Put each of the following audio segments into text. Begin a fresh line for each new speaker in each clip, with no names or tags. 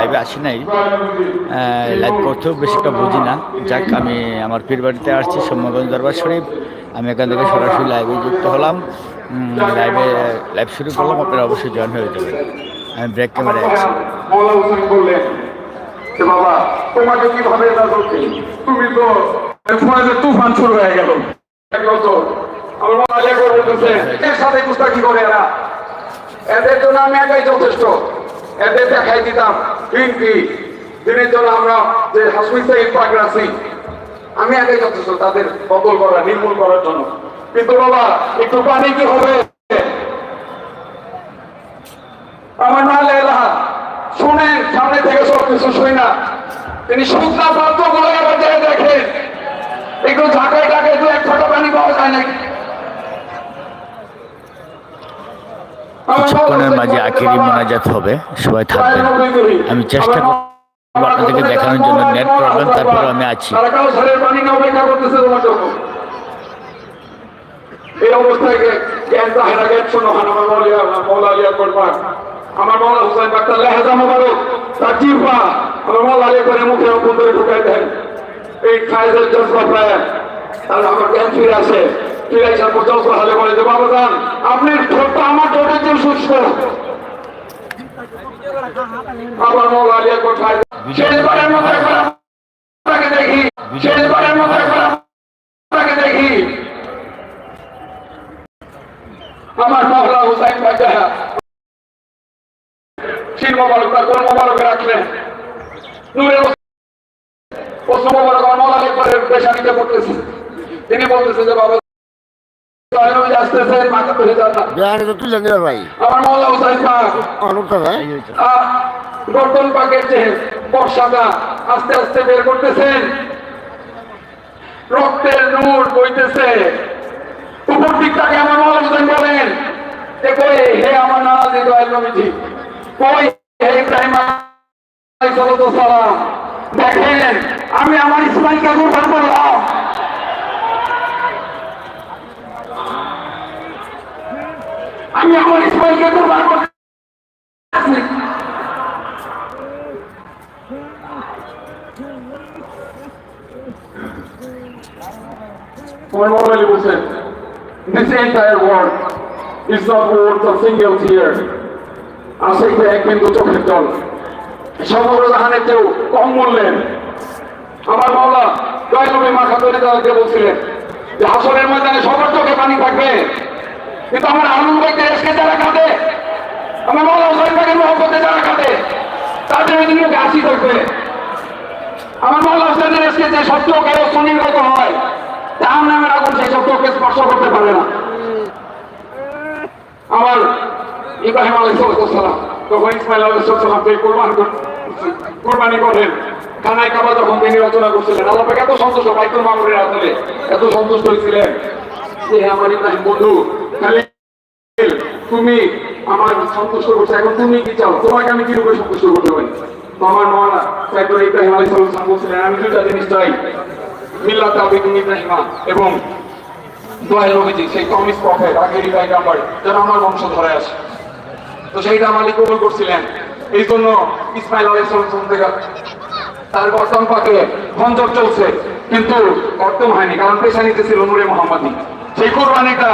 লাইভে আসি নাই। লাইভ করতেও বেশি একটা বুঝি না। যাক, আমি আমার পীর বাড়িতে আসছি সৌম্যগঞ্জ দরবার শরীফ। আমি এখান থেকে সরাসরি লাইভে যুক্ত হলাম। লাইভে লাইভ শুরু করলাম, আপনারা অবশ্যই জয়েন হয়ে যাবেন। আমি ব্রেক ক্যামেরায় আছি।
বাবা গুস্তাখি করে এরা? এদের জন্য আমি একাই যথেষ্ট। এদের দেখাই দিতাম। কিন্তু দিনের জন্য আমরা যে হাসমি সাহিদ পাকরাছি আমি একাই যথেষ্ট তাদের বদল করা, নির্মূল করার জন্য। কিন্তু বাবা, একটু পানি কি হবে? আমার না লেলা শুনেন সামনে থেকে সব কিছু শুই না তিনি শুকনা পাত্রগুলো এবার দেখে দেখেন। একটু ঝাঁকায় টাকায় দু এক ফোঁটা পানি পাওয়া যায় নাকি?
মাঝে আখেরি মোনাজাত হবে, সবাই থাকবেন। আমি চেষ্টা করব আপনাদেরকে দেখানোর জন্য নেট প্রবলেম, তারপরে আমি আছি।
এই অবস্থায় করবার আমার মৌলা হুসাইন করে এই আমার ফিরে আসার পর জজবা হালে বলে যে বাবা যান, আপনি ঠোঁটটা আমার ঠোঁটের জন্য সুস্থ আমার মৌলা আলিয়া কোথায়? শেষবারের মতো আপনাকে দেখি। শেষবারের মতো আপনাকে দেখি। আমার মহলা হুসাইন বাজা শির মোবারক তিনি বলতেছে যে বাবা
ভাই।
আমার মহলা হুসাইন পাক
অনুপ্তা ভাই।
গর্দন পাকের যে বর্ষাটা আস্তে আস্তে বের করতেছেন রক্তের নূর বইতেছে। উপর দিকটাকে আমার মহল হোসেন বলেন। যে কই হে আমার নানাজি দয়াল নবীজি? কই হে ইব্রাহিম সালাম? দেখেন আমি আমার ইসমাইলকে কুরবান করলাম। আমি আমার ইসমাইলকে কুরবান was this entire world is not worth a single tear. আছে এক বিন্দু চোখের জল, সমগ্র জাহানের কেউ কম বললেন আমার মাওলা জয়নবী মাখা তৈরি তাদেরকে বলছিলেন যে হাসনের ময়দানে সবার চোখে পানি থাকবে। কিন্তু আমার আনন্দ ভাইকে এসকে যারা কাঁদে, আমার মাওলা হোসেন ভাইয়ের মহব্বতে যারা কাঁদে, তাদের ওই দিনকে হাসি থাকবে আমার মাওলা হোসেনের এসকে যে সত্য কেউ সুনির্গত হয়, তার নামের আগুন সেই সত্যকে স্পর্শ করতে পারে না। আমার ইব্রাহিম আলাইসালাম তখন ইসমাইল আলাইসালাম তিনি কোরবান কর- কোরবানি করেন। খানায় কাবা যখন তিনি রচনা করছিলেন, আল্লাহ এত সন্তুষ্ট, বাইতুল মামুরের আদলে এত সন্তুষ্ট হয়েছিলেন যে আমার ইব্রাহিম বন্ধু খালি তুমি আমার সন্তুষ্ট করছ। এখন তুমি কি চাও? তোমাকে আমি সন্তুষ্ট করতে পারি? তো আমার সাইকুল ইব্রাহিম বলছিলেন আমি দুটা জিনিস চাই। ইব্রাহিমা এবং সেই কমিস প্রফেট আগের যেন আমার বংশ ধরে আসে। তো সেইটা মালিক করছিলেন। এই জন্য ইসমাইল আলাইসালাম থেকে তার পাকে চলছে, কিন্তু কর্তম হয়নি, কারণ পেশা নিতেছিল নূরে মোহাম্মদী সেই কোরবানিটা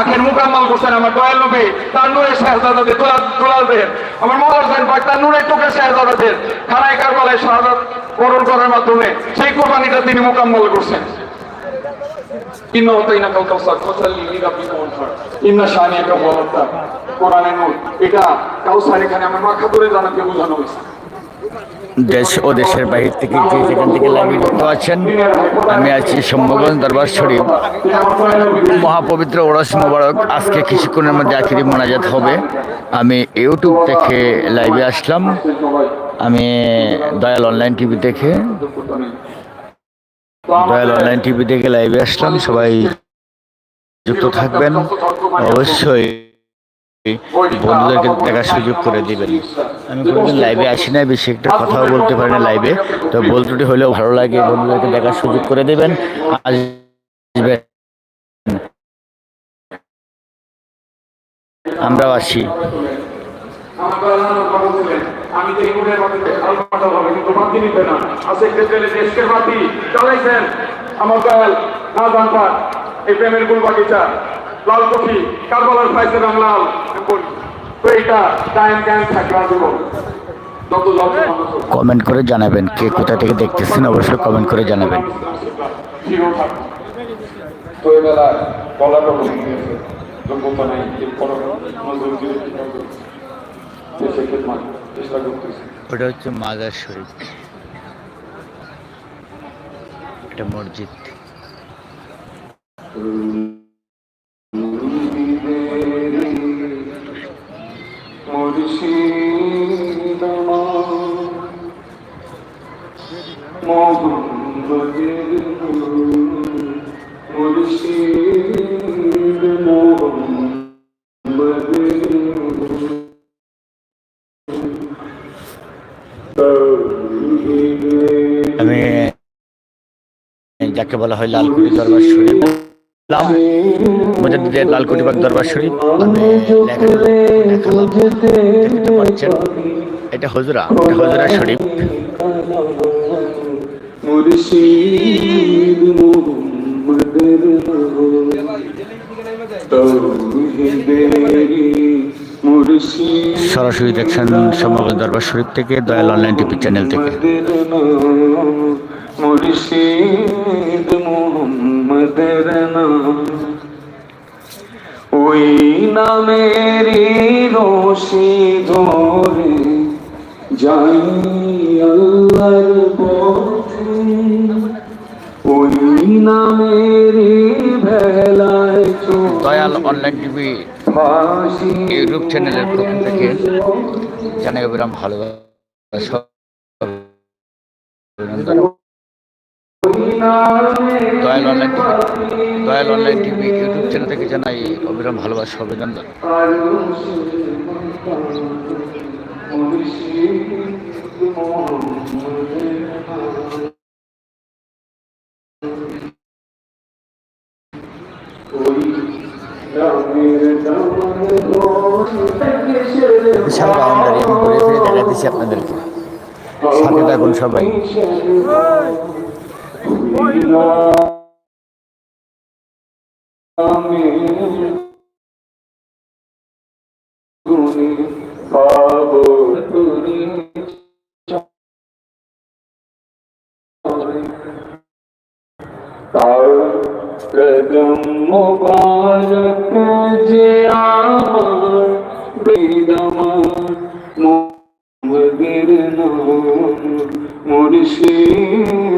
আখের মুকাম্মাল করছেন আমার দয়াল নবী, তার নূরের শাহজাদাদের, দোলাল দোলালদের। আমার মহল হোসেন পাক তার নূরের চোখের শাহজাদাদের খানায় কারবালায় শাহাদাত বরণ করার মাধ্যমে সেই কোরবানিটা তিনি মুকাম্মাল করছেন। ইন্না ওতাইনা কাল কাউসার ফাসাল্লি লিরাব্বিকা ওয়ানহার কোরআনের নূর। এটা কাউসার এখানে আমার মাখা ধরে জানাতে বোঝানো হয়েছে।
দেশ ও দেশের বাহির থেকে যে যেখান থেকে যুক্ত আছেন, আমি আছি সম্ভগঞ্জ দরবার শরীফ। মহাপবিত্র ওরস মোবারক, আজকে কিছুক্ষণের মধ্যে আখিরি মোনাজাত হবে। আমি ইউটিউব থেকে লাইভে আসলাম। আমি দয়াল অনলাইন টিভি দেখে, দয়াল অনলাইন টিভি থেকে লাইভে আসলাম। সবাই যুক্ত থাকবেন। অবশ্যই বন্ধুদেরকে দেখার সুযোগ করে দিবেন। আমি কোনোদিন লাইভে আসি না বেশি একটা কথাও বলতে পারি না লাইভে তো বল ত্রুটি হলেও ভালো লাগে, বন্ধুদেরকে দেখার সুযোগ করে দেবেন। আমরাও আসি।
আমার দয়াল না জানপার এই প্রেমের গুল বাগিচা লাল কফি কারবালার ফাইসে লাল টাইম থাকবে জীবন।
কমেন্ট করে জানাবেন কে কোথা থেকে দেখতেছেন অবশ্যই কমেন্ট করে জানাবেন। ওটা হচ্ছে মাজার শরীফ। এটা মসজিদ। আমি যাকে বলা হয় লালকুটি দরবার শরীফ নাম লালকুটি বাগ দরবার শরীফ দেখালাম দেখতে পাচ্ছেন? এটা হজরা এটা হজরা শরীফ। সরাসরি দেখছেন সমগ্র দরবার শরীফ থেকে দয়াল অনলাইন টিভি চ্যানেল থেকে।
মুর্শিদ মোহাম্মদের নাম। ওই নামেরই রশি ধরে যাই আল্লাহর পথে। ওই নামেরই ভেলায়
দয়াল অনলাইন টিভি ইউটিউব চ্যানেলের পক্ষ থেকে জানাই অবিরাম ভালোবাসা। অভিনন্দন। Dayal online TV, Dayal online TV YouTube channel থেকে জানাই অবিরাম ভালোবাসা, অভিনন্দন। বিশাল বাউন্ডারি আমি ঘুরে ফিরে দেখা দিচ্ছি আপনাদেরকে। সাথে থাকুন সবাই।
কদম মুবারক যে আমার বেদমার মদের নাম মুর্শিদ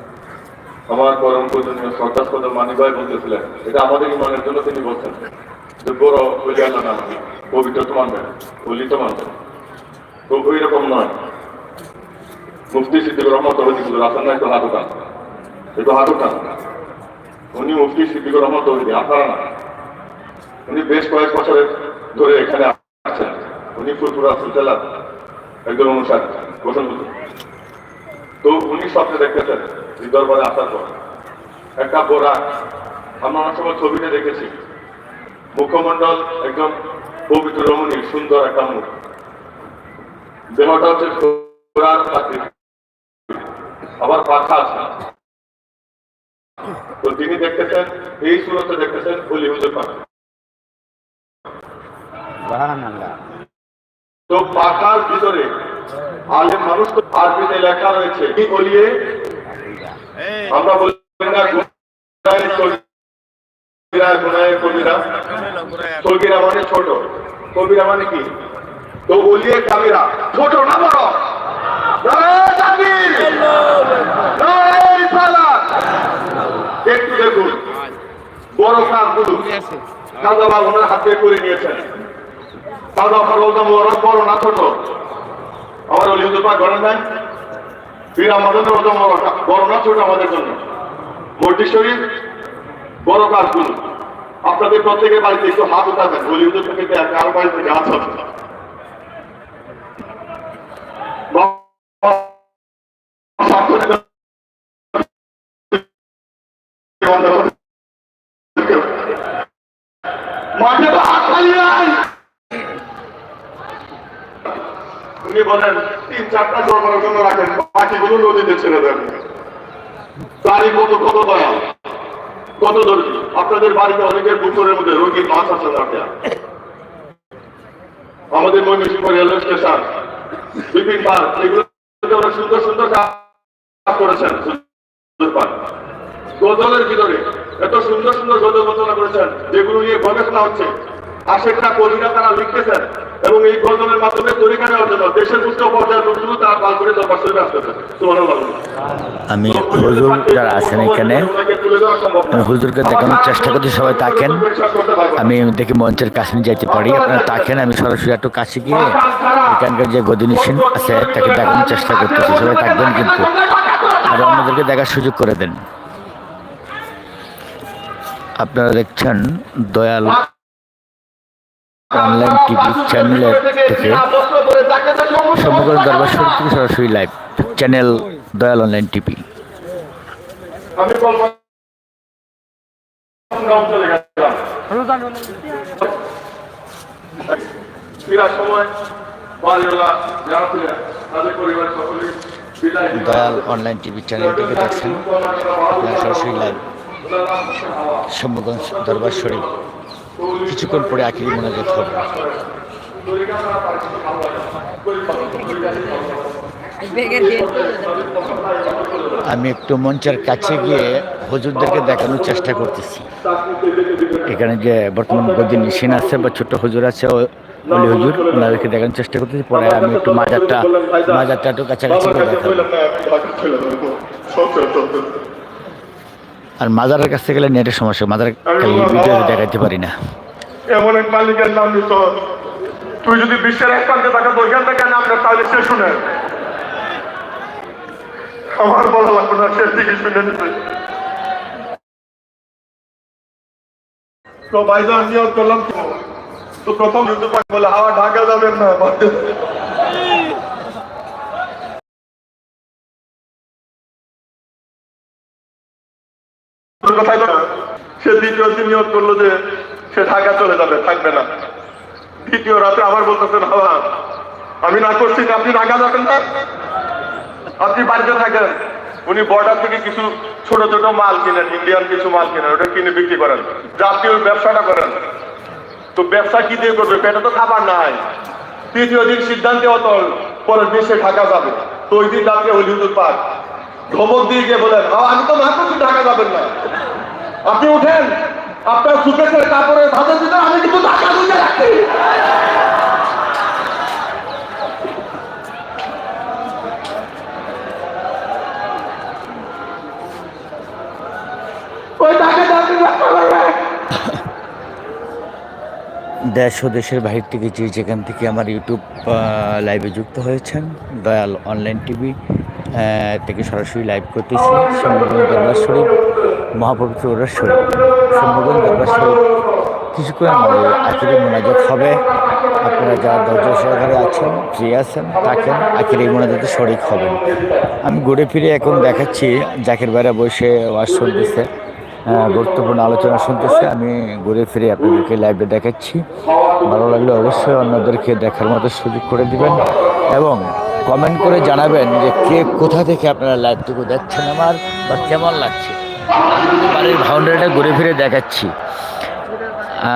আমার পরম পূজনীয় শ্রদ্ধাস্পদ মানি ভাই বলতেছিলেন, এটা আমাদের ইমানের জন্য তিনি বলছেন। যে বড় অলি আল্লাহ না পবিত্র তো মানবেন অলি তো মানবেন ওই রকম নয়। মুফতি সিদ্দিকুর রহমত তহিদি হুজুর আসান না, একটু হাত একটু উনি মুফতি সিদ্দিকুর রহমত তহিদি আপনারা না। উনি বেশ কয়েক বছরের ধরে এখানে আছেন। উনি ফুলপুরা সুলতালা একজন অনুসারী গোসল তো উনি স্বপ্নে দেখতেছেন এই দরবারে আসার পর। একটা বোরা আমরা অনেক সময় ছবিতে দেখেছি। মুখমণ্ডল একদম পবিত্র রমণী সুন্দর একটা মুখ। দেহটা হচ্ছে আবার পাখা আছে। তো তিনি দেখতেছেন এই সুরতে দেখতেছেন অলি হুজুর পাখা তো পাখার ভিতরে আলেম মানুষ তো আরবিতে লেখা রয়েছে কি বলিয়ে আমরা বলি না কবিরা মানে ছোট। কবিরা মানে কি? তো বলিয়ে কাবিরা। ছোট না বড়! একটু দেখুন। বড় কাজগুলো কাজা বা ওনার হাতে করে নিয়েছেন। মোবারক বড় না ছোট? আমার অলি হুজুর পাক গড়েন নাই? কাজগুলো। আপনাদের প্রত্যেকের বাড়িতে একটু হাত উঠাবেন। অলি থেকে কারও হবে তো হাত খালি নাই। উনি বলেন, তিন, চারটা জন্মের জন্য রাখেন, বাকিগুলো নদীতে ছেড়ে দেন। তারই কত কত দয়া কত দর্জি আপনাদের বাড়িতে অনেকের পুকুরের মধ্যে রোগীর মাছ আছে আমাদের ময়মনসিংহ রেলওয়ে স্টেশন, বিভিন্ন পার্ক, এগুলো সুন্দর সুন্দর কাজ করেছেন ভিতরে এত সুন্দর সুন্দর রচনা করেছেন, যেগুলো নিয়ে গবেষণা হচ্ছে। আশেকরা কলিরা তারা লিখতেছেন এবং এই গজলের মাধ্যমে তরিকা নেওয়ার জন্য দেশের উচ্চ পর্যায়ের লোকগুলো তারা পাল করে দরবার শরীফে আসতেছে সুবহানাল্লাহ
আমি হুজুর যারা আছেন এখানে হুজুরকে দেখানোর চেষ্টা করছি, সবাই তাকেন। আমি দেখি মঞ্চের কাছে নিয়ে যেতে পারি, আপনারা তাকেন, আমি সরাসরি একটু কাছে গিয়ে এখানকার যে গদিনিসিন আছে, তাকে দেখানোর চেষ্টা করতেছি, সবাই থাকবেন কিন্তু। আর অন্যদেরকে দেখার সুযোগ করে দেন। আপনারা দেখছেন দয়াল অনলাইন টিভি চ্যানেলের থেকে সমগ্র দরবার শরীফ থেকে সরাসরি
live channel Dayal online TV
Dayal online TV channel থেকে দেখছেন আপনারা সরাসরি লাইভ সম্মুখগঞ্জ দরবার শরীফ। কিছুক্ষণ পরে আখিরি মোনাজাত হবে। আমি একটু মঞ্চের কাছে গিয়ে হজুরদেরকে দেখানোর চেষ্টা করতেছি। এখানে যে বর্তমান গদি নিশিন আছে বা ছোট হজুর আছে ওলি হুজুর, ওনাদেরকে দেখানোর চেষ্টা করতেছি, পরে আমি একটু মাজারটা মাজারটা একটু কাছাকাছি দেখাবো। আর মাজারের কাছে গেলে নেটের সমস্যা মাজার ভিডিও দেখাতে পারি না।
এমন এক মালিকের নাম নিত তুই যদি বিশ্বের এক প্রান্তে তাকে ওইখান থেকে তাহলে সে শুনে। আমার বলা লাগবে না সে ঠিকই শুনে নিতে তো ভাইজান নিয়ত করলাম তো। প্রথম যুদ্ধ বলে হাওয়া ঢাকা যাবেন না কথাই সে দ্বিতীয় দিন নিয়োগ করল যে সে ঢাকা চলে যাবে, থাকবে না। দ্বিতীয় রাতে আবার বলতেছেন হাওয়া আমি না করছি আপনি ঢাকা যাবেন না। আপনি বাড়িতে থাকেন। উনি বর্ডার থেকে কিছু ছোট ছোট মাল কিনেন ইন্ডিয়ান কিছু মাল কিনেন, ওটা কিনে বিক্রি করেন। জাতীয় ব্যবসাটা করেন। তো ব্যবসা কি দিয়ে করবে? পেটে তো খাবার নাই। তৃতীয় দিন সিদ্ধান্তে অতল পরের দিন সে ঢাকা যাবে। তো ওই দিন রাত্রে হলিউড পার্ক। ধমক দিয়ে গিয়ে বলেন আমি তো না করছি ঢাকা যাবেন না। আপনি উঠেন, আপনার সুপেশের কাপড়ের ভাজা দিতে আমি কিন্তু ঢাকা বুঝে করবে
দেশ ও দেশের বাহির থেকে যে যেখান থেকে আমার ইউটিউব লাইভে যুক্ত হয়েছেন, দয়াল অনলাইন টিভি থেকে সরাসরি লাইভ করতেছি। সম্বোধন দরবার শরীফ মহাপবিত্র ওরার শরীফ সম্বোধন দরবার শরীফ কিছুক্ষণের মধ্যে আখিরি মোনাজাত হবে। আপনারা যারা দরজা সহকারে আছেন, ফ্রি আছেন, থাকেন, আখিরি মোনাজাতে শরিক হবেন। আমি ঘুরে ফিরে এখন দেখাচ্ছি জাকের বাইরে বসে ওয়াজ শুনতেছে গুরুত্বপূর্ণ আলোচনা শুনতেছে। আমি ঘুরে ফিরে আপনাদেরকে লাইভে দেখাচ্ছি। ভালো লাগলে অবশ্যই অন্যদেরকে দেখার মতো সুযোগ করে দিবেন। এবং কমেন্ট করে জানাবেন যে কে কোথা থেকে আপনারা লাইভটুকু দেখছেন আমার, বা কেমন লাগছে? বাড়ির ভাউন্ডারিটা ঘুরে ফিরে দেখাচ্ছি।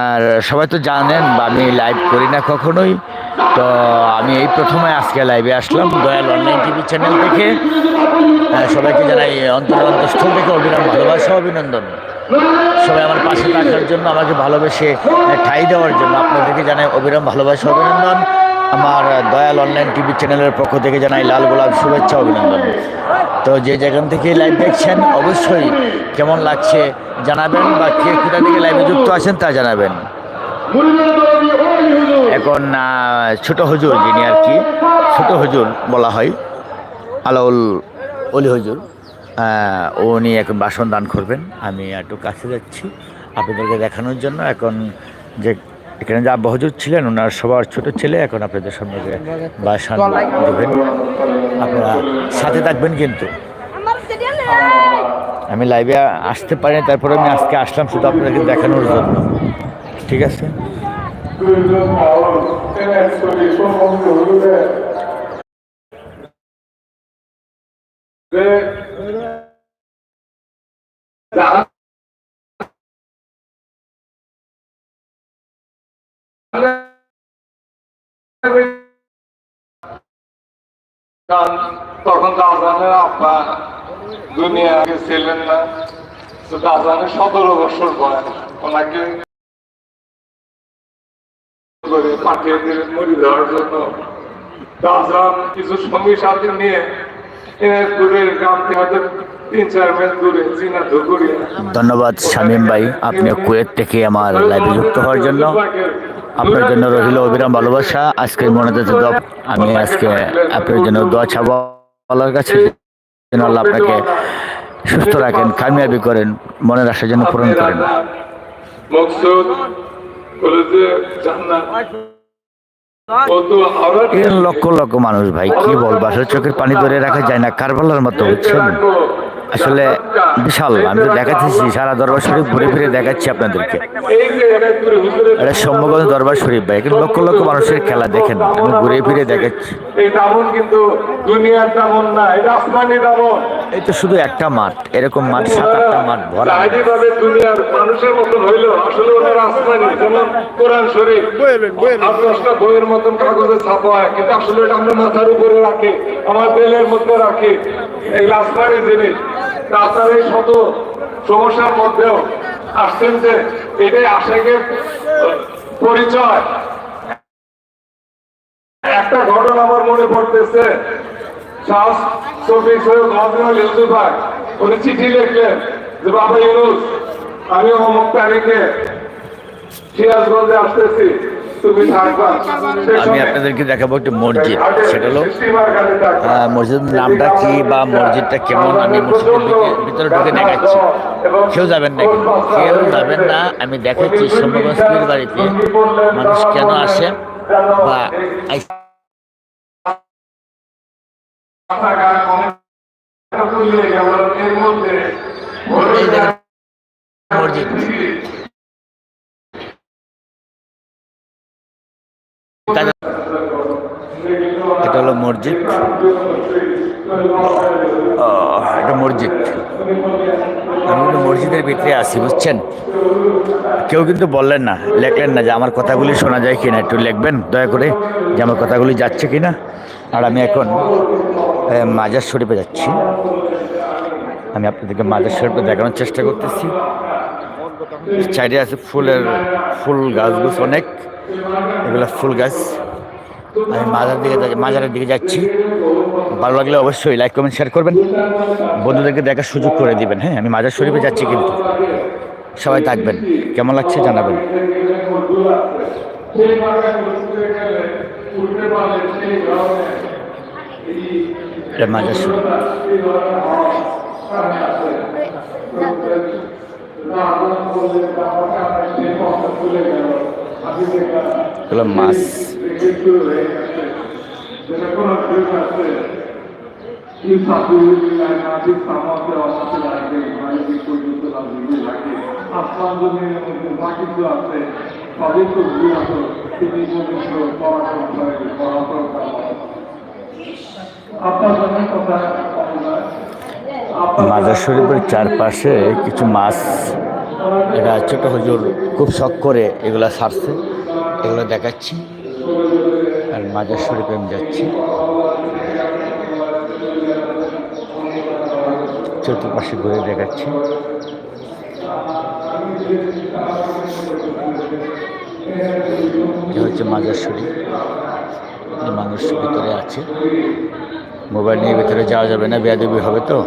আর সবাই তো জানেন, বা আমি লাইভ করি না কখনোই। তো আমি এই প্রথমে আজকে লাইভে আসলাম দয়াল অনলাইন টিভি চ্যানেল থেকে। সবাইকে জানাই অন্তর অন্তঃস্থল থেকে অবিরাম ভালোবাসা, অভিনন্দন। সবাই আমার পাশে থাকার জন্য, আমাকে ভালোবেসে ঠাঁই দেওয়ার জন্য আপনাদেরকে জানাই অবিরাম ভালোবাসা, অভিনন্দন। আমার দয়াল অনলাইন টিভি চ্যানেলের পক্ষ থেকে জানাই লাল গোলাপ শুভেচ্ছা, অভিনন্দন। তো যে যেখান থেকে লাইভ দেখছেন, অবশ্যই কেমন লাগছে জানাবেন বা কে কোথা থেকে লাইভে যুক্ত আছেন তা জানাবেন। এখন ছোট হুজুর যিনি আর কি, ছোট হুজুর বলা হয়, আলাউল অলি হুজুর উনি এখন বাসন দান করবেন। আমি একটু কাছে যাচ্ছি আপনাদেরকে দেখানোর জন্য। এখন যে এখানে যে আব্বা ছিলেন, ওনার সবার ছোট ছেলে, এখন আপনাদের সামনে বাসন দেবেন। আপনারা সাথে থাকবেন কিন্তু। আমি লাইভে আসতে পারিনি, তারপরে আমি আজকে আসলাম শুধু আপনাদেরকে দেখানোর জন্য। ঠিক আছে?
তখন দাজানের আব্বা দুনিয়া আগে ছিলেন না তো দাজানের সতেরো বছর ওনাকে পাঠিয়ে দিলেন দেওয়ার জন্য দাজান কিছু সঙ্গী সাথে নিয়ে
ধন্যবাদ শামীম ভাই আপনি কুয়েত থেকে আমার লাইভে যুক্ত হওয়ার জন্য। আপনার জন্য রহিল অবিরাম ভালোবাসা। আজকে মনে আমি আজকে আপনার জন্য দোয়া আল্লাহর কাছে। যেন আল্লাহ আপনাকে সুস্থ রাখেন কামিয়াবি করেন মনের আশা যেন পূরণ করেন। লক্ষ লক্ষ মানুষ ভাই কি বলব? আসলে চোখের পানি ধরে রাখা যায় না কারবালার মতো বুঝছেন? আসলে বিশাল আমি তো দেখাচ্ছি সারা দরবার শরীফ ঘুরে ফিরে দেখাচ্ছি আপনাদেরকে।
এটা
সম্ভবত দরবার শরীফ ভাই এখানে লক্ষ লক্ষ মানুষের খেলা দেখেন আমি ঘুরে ফিরে দেখাচ্ছি।
এই কিন্তু দুনিয়ার দামন না এটা আসমানি দামন।
এই তো শুধু একটা মাঠ এরকম মাঠ সাত আটটা মাঠ ভরা।
দুনিয়ার মানুষের মতন হইল আসলে ওনার আসমানি যেমন কোরআন শরীফ। আর বইয়ের মতন কাগজে ছাপা হয় কিন্তু আসলে এটা আমরা মাথার উপরে রাখি আমার বেলের মধ্যে রাখি। এই আসমানি জিনিস আপনার এই শত সমস্যার মধ্যেও আসছেন যে এটাই আশেকের পরিচয়। একটা ঘটনা আমার মনে পড়তেছে। শাহ উনি চিঠি লিখলেন যে, বাবা ইউনুস আমি অমুক তারিখে সিরাজগঞ্জে আসতেছি।
আমি আপনাদেরকে দেখাবো একটা মসজিদ সেটা হলো মসজিদের নামটা কি বা মসজিদটা কেমন? আমি মসজিদের ভিতরে- ভিতরে ঢুকে দেখাচ্ছি। কেউ যাবেন না। কেউ যাবেন না। আমি দেখাচ্ছি সম্ভবত বাড়িতে মানুষ কেন আসে বা আই-
রাস্তাঘাট অনেক গুলিয়ে গেল, এর মধ্যে
এই দেখেন মসজিদ কাজা- এটা হলো মসজিদ। এটা মসজিদ। আমি কিন্তু মসজিদের ভিতরে আছি, বুঝছেন? কেউ কিন্তু বললেন না, লেখলেন না যে আমার কথাগুলি শোনা যায় কিনা, একটু লিখবেন, দয়া করে, যে আমার কথাগুলি যাচ্ছে কিনা। আর আমি এখন মাজার শরীফে যাচ্ছি। আমি আপনাদেরকে মাজার শরীফে দেখানোর চেষ্টা করতেছি। সাইডে আছে ফুলের ফুল গাছগুছ অনেক, এগুলো ফুল গাছ। আমি মাজার দিকে মাজারের দিকে যাচ্ছি। ভালো লাগলে অবশ্যই লাইক কমেন্ট শেয়ার করবেন। বন্ধুদেরকে দেখার সুযোগ করে দিবেন। হ্যাঁ আমি মাজার শরীফে যাচ্ছি কিন্তু। সবাই থাকবেন। কেমন লাগছে জানাবেন। মাজার শরীফ। এগুলো মাছ। মাজার শরীফের চারপাশে কিছু মাছ এটা ছোট হুজুর খুব শখ করে এগুলো সারছে। এগুলো দেখাচ্ছি। আর মাজার শরীফে আমি যাচ্ছি। চতুর্পাশে ঘুরে দেখাচ্ছি। হচ্ছে মাজার শরীফ। মানুষ ভিতরে আছে। মোবাইল নিয়ে ভিতরে যাওয়া যাবে না, বেয়াদবি হবে তো।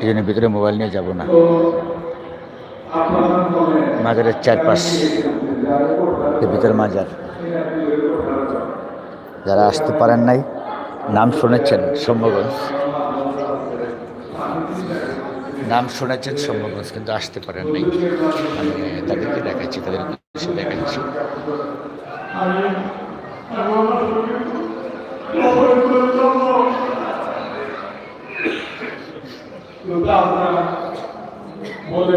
এই জন্য ভিতরে মোবাইল নিয়ে যাব না। মাজারের চারপাশ
ভিতর মাজার। যারা আসতে পারেন নাই, নাম শুনেছেন সৌম্যগঞ্জ নাম শুনেছেন সৌম্যগঞ্জ কিন্তু আসতে পারেন নাই। আমি তাদেরকে দেখাচ্ছি, তাদের দেখাচ্ছি।
বলে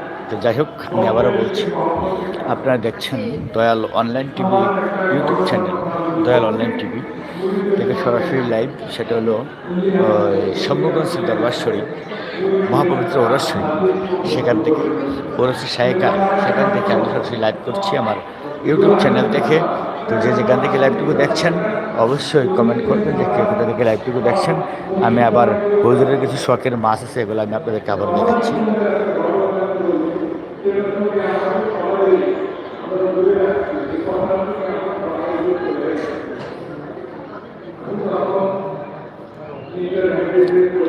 তো যাই হোক, আমি আবারও বলছি, আপনারা দেখছেন Dayal online TV YouTube channel, Dayal online TV. থেকে সরাসরি লাইভ, সেটা হলো শম্ভুগঞ্জ দরবার শরীফ মহাপবিত্র ওরস সেখান থেকে, ওরসি শাহিকা সেখান থেকে আমি সরাসরি লাইভ করছি আমার ইউটিউব চ্যানেল থেকে তো যে যেখান থেকে লাইভটুকু দেখছেন, অবশ্যই কমেন্ট করবেন যে কে কোথা থেকে লাইভটুকু দেখছেন। আমি আবার হুজুরের কিছু শখের মাছ আছে, এগুলো আমি আপনাদেরকে আবার দেখাচ্ছি।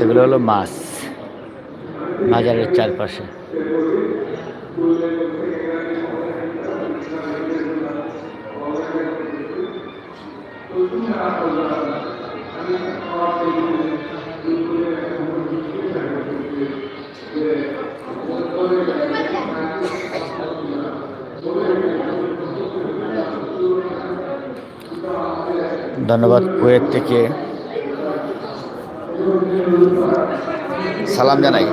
এগুলো হলো মাছ বাজারের চারপাশে। ধন্যবাদ কুয়েত থেকে। সালাম জানাই।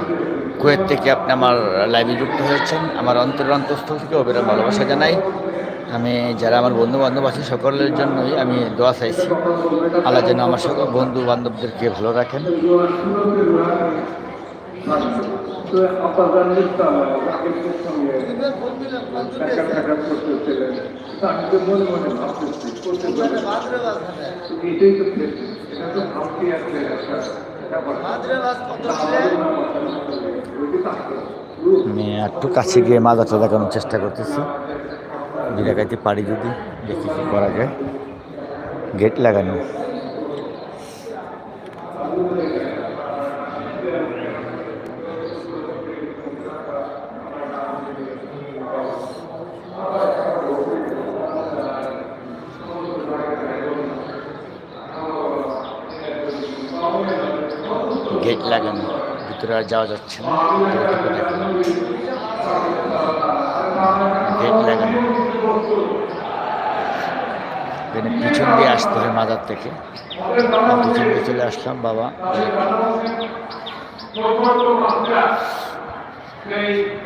কুয়েত থেকে আপনি আমার লাইভে যুক্ত হয়েছেন। আমার অন্তরের অন্তঃস্থল থেকে অবিরাম ভালোবাসা জানাই। আমি, যারা আমার বন্ধু বান্ধব আছে, সকলের জন্যই আমি দোয়া চাইছি। আল্লাহ যেন আমার সকল বন্ধু বান্ধবদেরকে ভালো রাখেন।
আমি তো মনে মনে একটা
কাছে গিয়ে মাজাটা দেখানোর চেষ্টা করতেছি। দুই টাকাইতে পারি যদি, দেখি কি করা যায়। গেট লাগানো। গেট লাগানো, ভিতরে আর যাওয়া যাচ্ছে না। গেট লাগানো। পিছন দিয়ে আসতে হয় মাজার থেকে। পিছন দিয়ে চলে আসলাম, বাবা।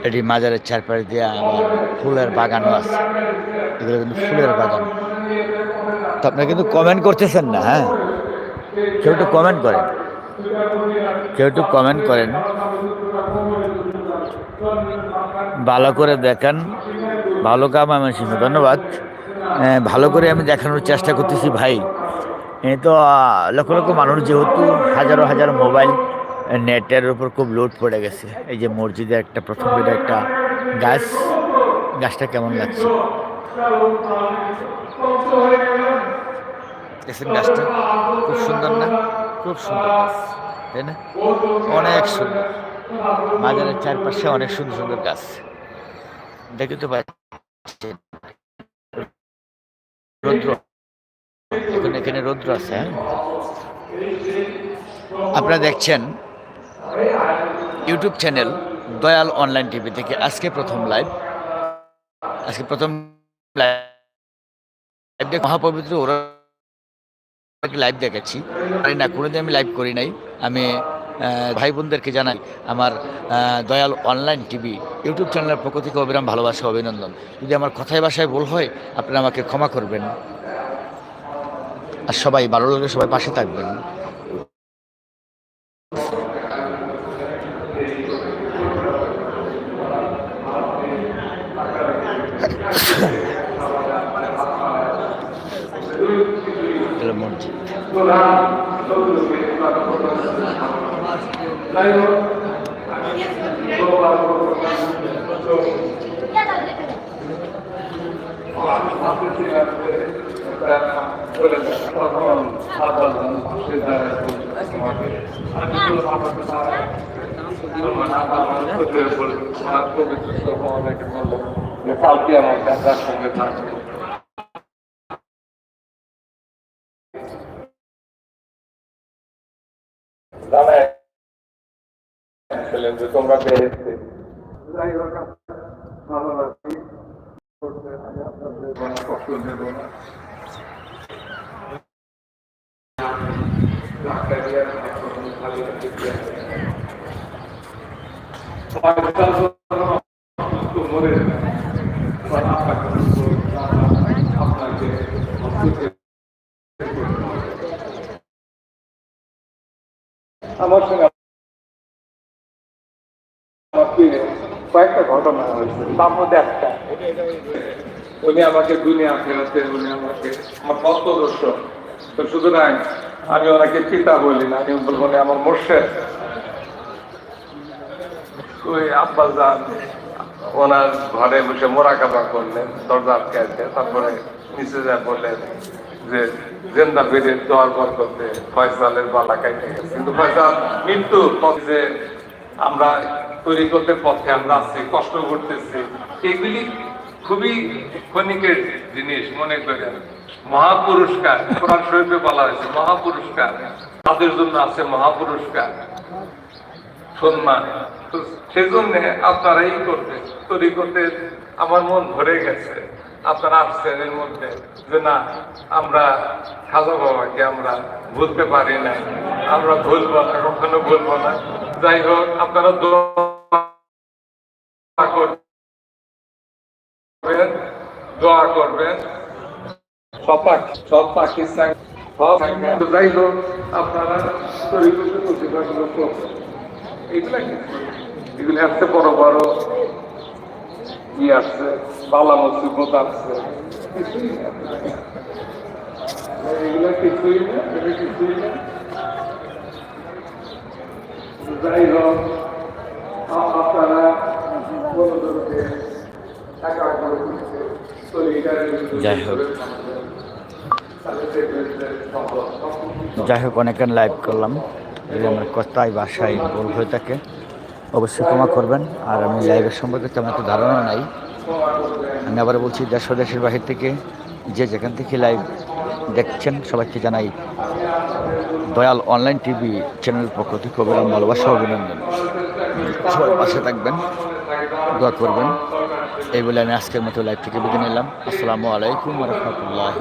এটি মাজারের চারপাশ দিয়ে আবার ফুলের বাগানও আছে। এগুলো কিন্তু ফুলের বাগান। তো আপনারা কিন্তু কমেন্ট করতেছেন না হ্যাঁ? কেউ একটু কমেন্ট করেন। কেউ একটু কমেন্ট করেন। ভালো করে দেখান। ভালো কাম আমি শুনি ধন্যবাদ। হ্যাঁ, ভালো করে আমি দেখানোর চেষ্টা করতেছি ভাই। তো লক্ষ লক্ষ মানুষ যেহেতু হাজারো হাজার মোবাইল নেটের উপর খুব লোড পড়ে গেছে। এই যে মসজিদের একটা প্রথম একটা গাছ গাছটা কেমন লাগছে? গাছটা? খুব সুন্দর না? খুব সুন্দর তাই না? অনেক সুন্দর। মাজারের চারপাশে অনেক সুন্দর সুন্দর গাছ। দেখে তো পাচ্ছেন, রৌদ্র। এখন, এখানে রৌদ্র আছে হ্যাঁ? আপনারা দেখছেন YouTube channel Dayal online TV থেকে আজকে প্রথম লাইভ। আজকে প্রথম লাইভ। মহাপবিত্র ওরা লাইভ দেখাচ্ছি পারি না, কোনোদিন আমি লাইভ করি নাই। আমি ভাই বোনদেরকে জানাই, আমার দয়াল অনলাইন টিভি ইউটিউব চ্যানেলের পক্ষ থেকে অবিরাম ভালোবাসা, অভিনন্দন। যদি আমার কথায় বাসায় ভুল হয়, আপনারা আমাকে ক্ষমা করবেন। আর সবাই ভালো লাগলে সবাই পাশে থাকবেন। হলো প্রধান সদস্যকে যাই হোক কালকে আমার কাকার সঙ্গে থাকবে লাগছে পয়সা তো মরে আপনাকে আমার সঙ্গে কয়েকটা ঘটনা হয়েছে। তার মধ্যে একটা। উনি আমাকে দুনিয়া ফেরাতে উনি আমাকে আমার পথদর্শ তো সুতরাং আমি ওনাকে পিতা বলি না, আমি বলব না আমার মোর্শেদ। ওই আব্বাস যান ওনার ঘরে বসে মোরাকাবা করলেন, দরজা আটকাইছে, তারপরে নিচে যা বললেন যে জেন্দা বেদের দোয়ার পর করতে ফয়সালের বালা কাইতে গেছে। কিন্তু ফয়সাল মৃত্যু যে আমরা তৈরি করতে পথে আমরা আছি, কষ্ট করতেছি। এগুলি খুবই ক্ষণিকের জিনিস, মনে করেন। মহাপুরস্কার, কোরআন শরীফে বলা হয়েছে, মহাপুরস্কার। তাদের জন্য আছে মহাপুরস্কার। সম্মান। করতে, তৈরি করতে আমার মন ভরে গেছে। আপনারা আসছেন এর মধ্যে যে না, আমরা খাজা বাবাকে আমরা ভুলতে পারি না আমরা ভুলবো না, কখনো ভুলবো না। যাই হোক, আপনারা দোয়া করবেন দোয়া করবেন। সব যাই হোক, আপনারা এগুলা বড় বড় আসছে আসছে কিছুই না যাই হোক আপনারা
যাই হোক। যাই হোক লাইভ করলাম। যদি আমার কথায় বাসায় ভুল হয়ে থাকে, অবশ্যই ক্ষমা করবেন। আর আমি লাইভের সম্পর্কে তেমন একটা ধারণা নাই। আমি আবার বলছি, দেশ দেশের বাহির থেকে যে যেখান থেকে লাইভ দেখছেন, সবাইকে জানাই দয়াল অনলাইন টিভি চ্যানেলের পক্ষ থেকে অবিরাম ভালোবাসা, অভিনন্দন। সবাই পাশে থাকবেন, দোয়া করবেন। এই বলে আমি আজকের মতো লাইভ থেকে বিদায় নিলাম। আসসালামু আলাইকুম রহমতুল্লাহ